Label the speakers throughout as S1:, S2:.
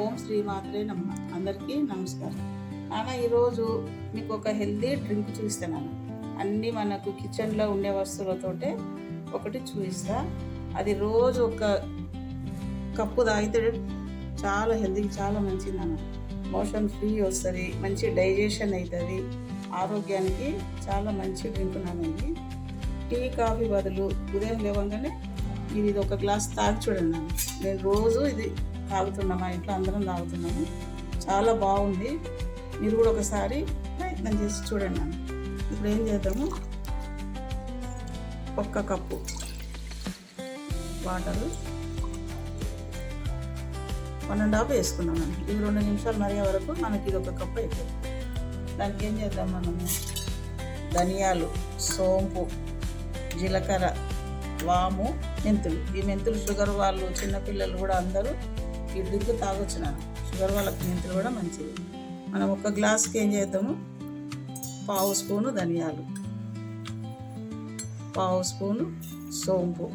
S1: ఓం శ్రీ మాత్రే నమ్మ అందరికీ నమస్కారం. నాన్న ఈరోజు మీకు ఒక హెల్దీ డ్రింక్ చూపిస్తాను అన్నీ మనకు కిచెన్లో ఉండే వస్తువులతోటే ఒకటి చూపిస్తా. అది రోజు ఒక కప్పు తాగితే చాలా హెల్దీకి చాలా మంచిది నాన్న. మోషన్ ఫ్రీ వస్తుంది మంచి డైజెషన్ అవుతుంది ఆరోగ్యానికి చాలా మంచి డ్రింక్ నానండి ఇది. టీ కాఫీ బదులు ఉదయం లేవగానే ఇది ఇది ఒక గ్లాస్ తాగి చూడండి నేను రోజు ఇది తాగుతున్నాం మా ఇంట్లో అందరం తాగుతున్నాము. చాలా బాగుంది. మీరు కూడా ఒకసారి ప్రయత్నం చేసి చూడండి ఇప్పుడు ఏం చేద్దాము? ఒక్క cup water. One and half వేసుకున్నాం మనం ఇది రెండు నిమిషాలు మరిగే వరకు మనకి ఇది ఒక కప్పు అయిపోయింది. దానికి ఏం చేద్దాం మనము ధనియాలు సోంపు జీలకర్ర వాము మెంతులు. ఈ మెంతులు షుగర్ వాళ్ళు చిన్నపిల్లలు కూడా అందరూ ఈ డ్రింక్ తాగొచ్చున్నాను షుగర్ వాళ్ళ మెంతులు కూడా మంచిది. మనం ఒక గ్లాస్కి ఏం చేద్దాము? పావు స్పూను ధనియాలు. పావు స్పూను సోంపు.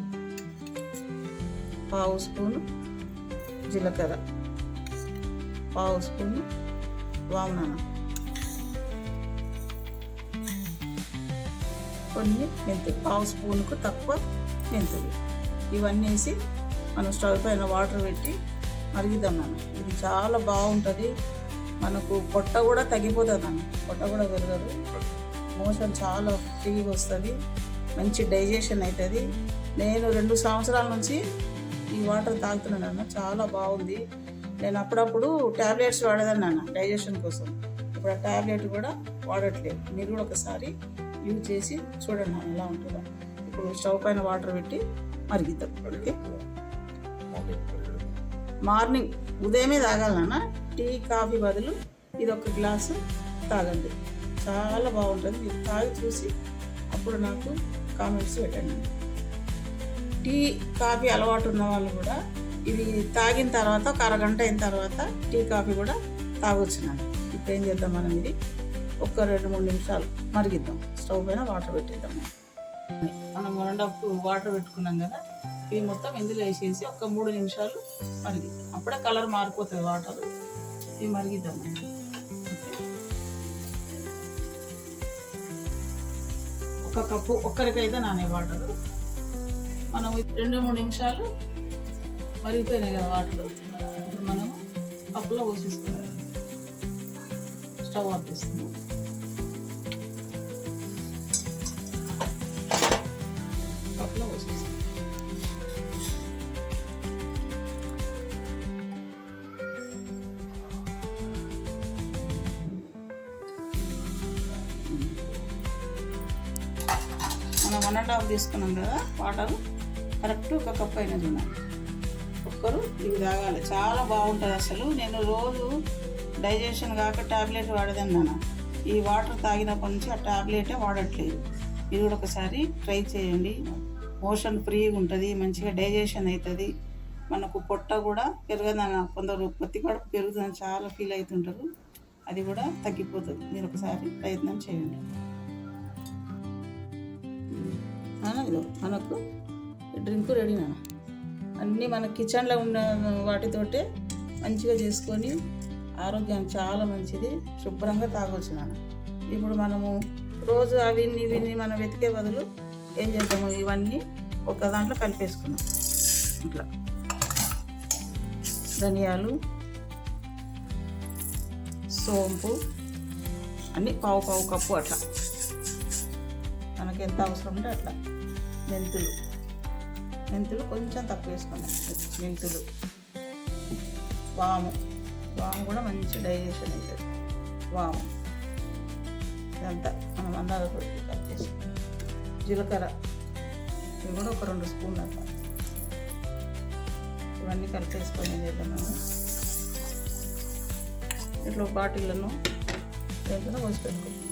S1: పావు స్పూను జీలకర్ర. పావు స్పూను వామనాన. కొన్ని మెంతులు. పావు స్పూన్కు తక్కువ మెంతులు. ఇవన్నీ వేసి మనం స్టవ్ పైన వాటర్ పెట్టి మరిగిద్దాం నాన్న ఇది చాలా బాగుంటుంది. మనకు పొట్ట కూడా తగ్గిపోతుంది అన్న పొట్ట కూడా పెరగదు. మోషన్ చాలా ఫ్రీగా వస్తుంది. మంచి డైజెషన్ అవుతుంది నేను రెండు సంవత్సరాల నుంచి ఈ వాటర్ తాగుతున్నాను చాలా బాగుంది. నేను అప్పుడప్పుడు ట్యాబ్లెట్స్ వాడేదాన్ని నాన్న డైజెషన్ కోసం. ఇప్పుడు ఆ ట్యాబ్లెట్ కూడా వాడట్లేదు. మీరు కూడా ఒకసారి యూజ్ చేసి చూడండి నాన్న ఎలా ఉంటుందో. ఇప్పుడు స్టవ్ పైన వాటర్ పెట్టి మరిగిద్దాం. ఓకే. మార్నింగ్ ఉదయమే తాగాలన్నా టీ కాఫీ బదులు ఇది ఒక గ్లాసు తాగండి. చాలా బాగుంటుంది. మీరు తాగి చూసి అప్పుడు నాకు కామెంట్స్ పెట్టండి. టీ కాఫీ అలవాటు ఉన్న వాళ్ళు కూడా ఇది తాగిన తర్వాత ఒక అరగంట అయిన తర్వాత టీ కాఫీ కూడా తాగొచ్చు నాకు ఇప్పుడు ఏం చేద్దాం మనం ఇది? ఒక రెండు మూడు నిమిషాలు మరిగిద్దాం. స్టవ్ పైన వాటర్ పెట్టిద్దాం. మనం వన్ వాటర్ పెట్టుకున్నాం కదా? ఇవి మొత్తం ఇందులో వేసేసి ఒక మూడు నిమిషాలు మరిగి అప్పుడే కలర్ మారిపోతుంది వాటర్. ఇవి మరిగిద్దాం. ఒక కప్పు ఒక్కరికైతే నానే వాటర్. మనం రెండు మూడు నిమిషాలు మరిగిపోయినాయి కదా వాటర్. ఇప్పుడు మనం కప్పులో పోసేసుకున్నాం స్టవ్ ఆఫ్ చేస్తున్నాం. వన్ అండ్ హాఫ్ తీసుకున్నాం కదా వాటర్. కరెక్ట్ ఒక కప్ అయినది ఉన్నాను ఒక్కరు ఇవి తాగాలి. చాలా బాగుంటుంది అసలు. నేను రోజు డైజెషన్ కాక టాబ్లెట్ వాడదన్నాను ఈ వాటర్ తాగినప్పటి నుంచి ఆ ట్యాబ్లెటే వాడట్లేదు. ఇది కూడా ఒకసారి ట్రై చేయండి. మోషన్ ఫ్రీగా ఉంటుంది మంచిగా డైజెషన్ అవుతుంది మనకు పొట్ట కూడా పెరగదని కొందరు పత్తి కడుపు పెరుగుతుందని చాలా ఫీల్ అవుతుంటారు. అది కూడా తగ్గిపోతుంది. మీరు ఒకసారి ప్రయత్నం చేయండి. ఇదో? మనకు డ్రింక్ రెడీ నాన్న అన్నీ మన కిచెన్లో ఉన్న వాటితోటే మంచిగా చేసుకొని ఆరోగ్యానికి చాలా మంచిది. శుభ్రంగా తాగొచ్చు నాన్న ఇప్పుడు మనము రోజు అవి ఇవి మనం వెతికే బదులు ఏం చేద్దాము? ఇవన్నీ ఒక దాంట్లో కలిపేసుకున్నాం ఇట్లా. ధనియాలు సోంపు అన్నీ పావు పావు కప్పు అట్లా. మనకి ఎంత అవసరం ఉంటే అట్లా. మెంతులు. మెంతులు కొంచెం తక్కువ వేసుకున్నాం మెంతులు. వాము. వాము కూడా మంచి డైజెషన్ అవుతుంది. వాము. ఇదంతా మనం అన్నార కట్ కలిపేసి జీలకర్ర. ఇవి కూడా ఒక రెండు స్పూన్లు అట్లా. ఇవన్నీ కలిపేసుకొని ఏం చేద్దాం ఇట్లా బాటిళ్ళను దేంట్లో పోసి పెట్టుకుంటాం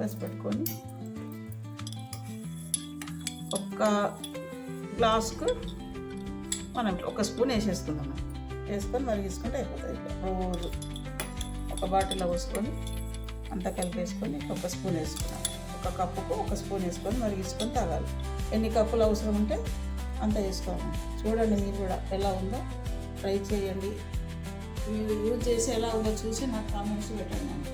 S1: వేసి పెట్టుకొని ఒక్క గ్లాస్కు మనం ఒక స్పూన్ వేసేసుకుందాం మనం. వేసుకొని మరిగించుకుంటే అయిపోతుంది రోజు ఒక బాటిల్లో పోసుకొని అంతా కలిపేసుకొని ఒక స్పూన్ వేసుకున్నాం. ఒక కప్పుకు ఒక స్పూన్ వేసుకొని మరిగించుకొని తాగాలి. ఎన్ని కప్పులు అవసరం ఉంటే అంత వేసుకోవాలి. చూడండి మీరు కూడా ఎలా ఉందో. ట్రై చేయండి. మీరు యూజ్ చేసి ఎలా ఉందో చూసి నాకు కామెంట్స్ పెట్టండి.